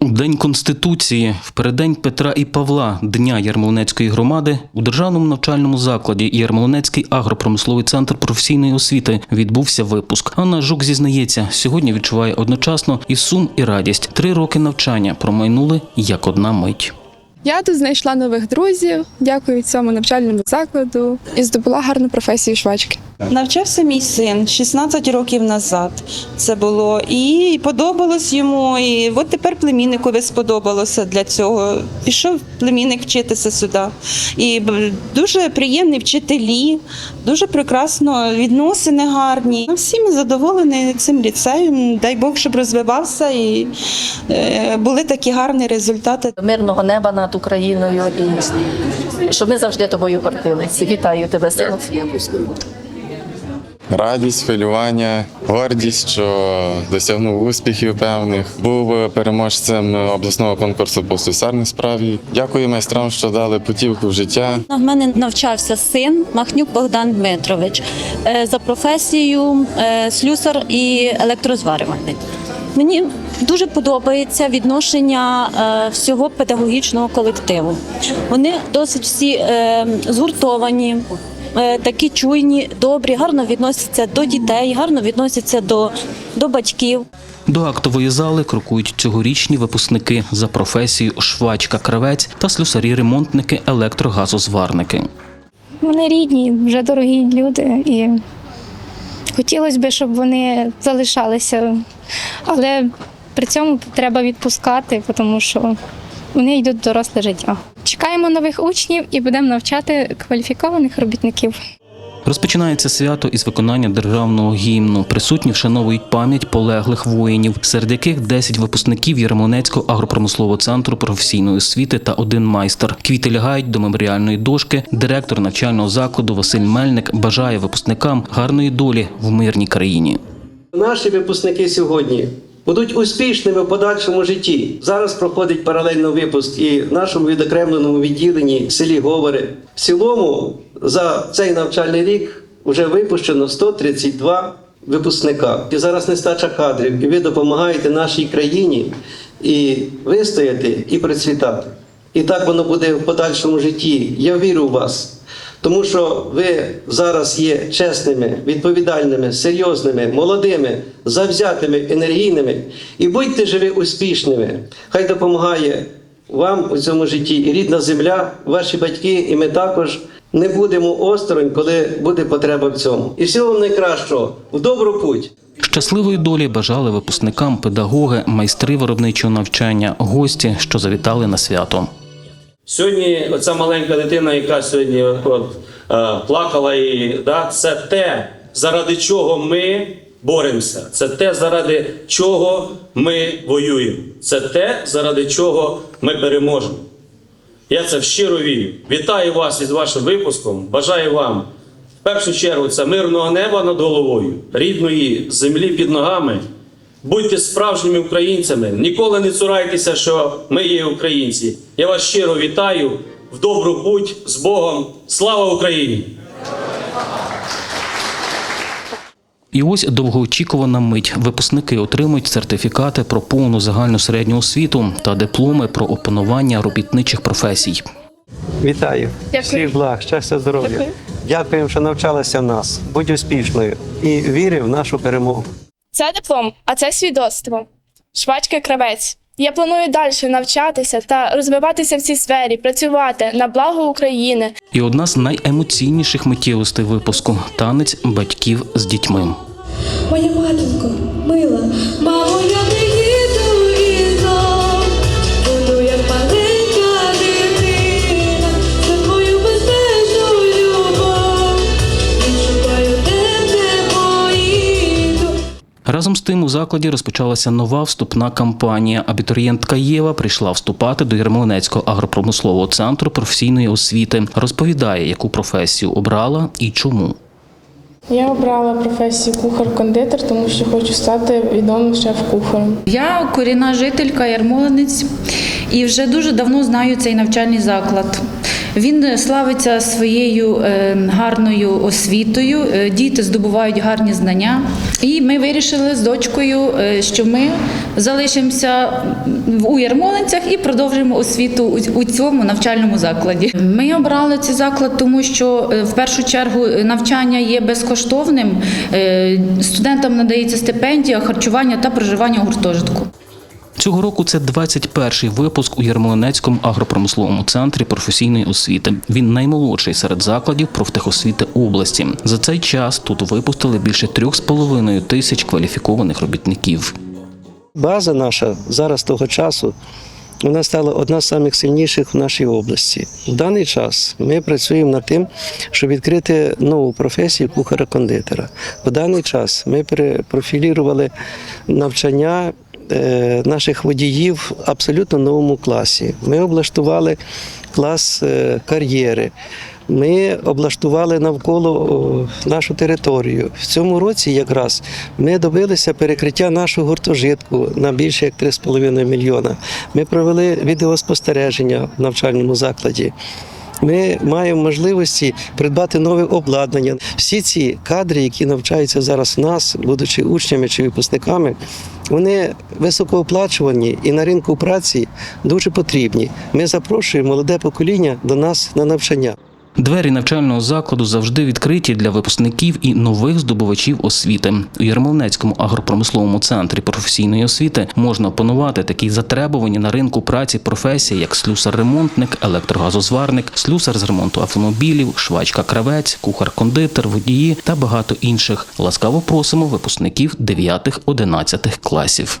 У День Конституції, в переддень Петра і Павла, Дня Ярмолинецької громади, у державному навчальному закладі Ярмолинецький агропромисловий центр професійної освіти відбувся випуск. Анна Жук зізнається, сьогодні відчуває одночасно і сум, і радість. Три роки навчання промайнули як одна мить. Я тут знайшла нових друзів, дякую цьому навчальному закладу і здобула гарну професію швачки. Навчався мій син 16 років назад. Це було і подобалось йому. І от тепер племінникові сподобалося для цього. Пішов племінник вчитися сюди. І дуже приємні вчителі, дуже прекрасно відносини гарні. Всі ми задоволені цим ліцеєм. Дай Бог, щоб розвивався і е, були такі гарні результати. мирного неба над Україною і щоб ми завжди тобою гордилися. Вітаю тебе, сину. Радість, хвилювання, гордість, що досягнув успіхів певних. Був переможцем обласного конкурсу по слюсарній справі. Дякую майстрам, що дали путівку в життя. В мене навчався син Махнюк Богдан Дмитрович Е, за професією е, слюсар і електрозварювальник. Мені дуже подобається відношення е, всього педагогічного колективу. Вони досить всі е, згуртовані, е, такі чуйні, добрі, гарно відносяться до дітей, гарно відносяться до, до батьків. До актової зали крокують цьогорічні випускники за професією швачка кравець та слюсарі-ремонтники електрогазозварники. Вони рідні, вже дорогі люди, і хотілося б, щоб вони залишалися. Але при цьому треба відпускати, тому що вони йдуть в доросле життя. Чекаємо нових учнів і будемо навчати кваліфікованих робітників. Розпочинається свято із виконання державного гімну. Присутні вшановують пам'ять полеглих воїнів, серед яких 10 випускників Ярмолинецького агропромислового центру професійної освіти та один майстер. Квіти лягають до меморіальної дошки. Директор навчального закладу Василь Мельник бажає випускникам гарної долі в мирній країні. Наші випускники сьогодні будуть успішними в подальшому житті. Зараз проходить паралельно випуск і в нашому відокремленому відділенні в селі Говори. В цілому за цей навчальний рік вже випущено 132 випускника. І зараз нестача кадрів, і ви допомагаєте нашій країні і вистояти, і процвітати. І так воно буде в подальшому житті. Я вірю в вас. Тому що ви зараз є чесними, відповідальними, серйозними, молодими, завзятими, енергійними і будьте живі успішними. Хай допомагає вам у цьому житті і рідна земля, ваші батьки, і ми також не будемо осторонь, коли буде потреба в цьому. І всього вам найкращого, в добру путь! Щасливої долі бажали випускникам педагоги, майстри виробничого навчання, гості, що завітали на свято. Сьогодні оця маленька дитина, яка сьогодні от, е, плакала, і да, це те, заради чого ми боремося. Це те, заради чого ми воюємо. Це те, заради чого ми переможемо. Я це щиро вірю. Вітаю вас із вашим випуском. Бажаю вам в першу чергу це мирного неба над головою, рідної землі під ногами. Будьте справжніми українцями. Ніколи не цурайтеся, що ми є українці. Я вас щиро вітаю в добру путь з Богом. Слава Україні! І ось довгоочікувана мить. Випускники отримують сертифікати про повну загальну середню освіту та дипломи про опанування робітничих професій. Вітаю. Всіх благ, щастя, здоров'я. Дякуємо, що навчалися в нас. Будь успішною і вірю в нашу перемогу. Це диплом, а це свідоцтво. Швачка кравець. Я планую далі навчатися та розвиватися в цій сфері, працювати на благо України. І одна з найемоційніших миттєвостей випуску танець батьків з дітьми. Моя матінко, Разом з тим у закладі розпочалася нова вступна кампанія. Абітурієнтка Єва прийшла вступати до Ярмолинецького агропромислового центру професійної освіти. Розповідає, яку професію обрала і чому. Я обрала професію кухар-кондитер, тому що хочу стати відомим шеф-кухарем. Я корінна жителька Ярмолинець і вже дуже давно знаю цей навчальний заклад. Він славиться своєю е, гарною освітою, е, діти здобувають гарні знання. І ми вирішили з дочкою, е, що ми залишимося у Ярмолинцях і продовжимо освіту у- цьому навчальному закладі. Ми обрали цей заклад, тому що е, в першу чергу навчання є безкоштовним. Е, Студентам надається стипендія, харчування та проживання у гуртожитку. Цього року це 21-й випуск у Ярмолинецькому агропромисловому центрі професійної освіти. Він наймолодший серед закладів профтехосвіти області. За цей час тут випустили більше 3,5 тисяч кваліфікованих робітників. База наша зараз того часу. Вона стала одна з самих сильніших в нашій області. В даний час ми працюємо над тим, щоб відкрити нову професію кухара-кондитера. В даний час ми перепрофілірували навчання наших водіїв абсолютно новому класі. Ми облаштували клас е, кар'єри. Ми облаштували навколо нашу територію. В цьому році якраз ми добилися перекриття нашого гуртожитку на більше як 3,5 мільйона. Ми провели відеоспостереження в навчальному закладі. Ми маємо можливості придбати нове обладнання. Всі ці кадри, які навчаються зараз нас, будучи учнями чи випускниками, вони високооплачувані і на ринку праці дуже потрібні. Ми запрошуємо молоде покоління до нас на навчання. Двері навчального закладу завжди відкриті для випускників і нових здобувачів освіти. У Ярмолинецькому агропромисловому центрі професійної освіти можна опанувати такі затребувані на ринку праці професії, як слюсар-ремонтник, електрогазозварник, слюсар з ремонту автомобілів, швачка-кравець, кухар-кондитер, водії та багато інших. Ласкаво просимо випускників 9-11 класів.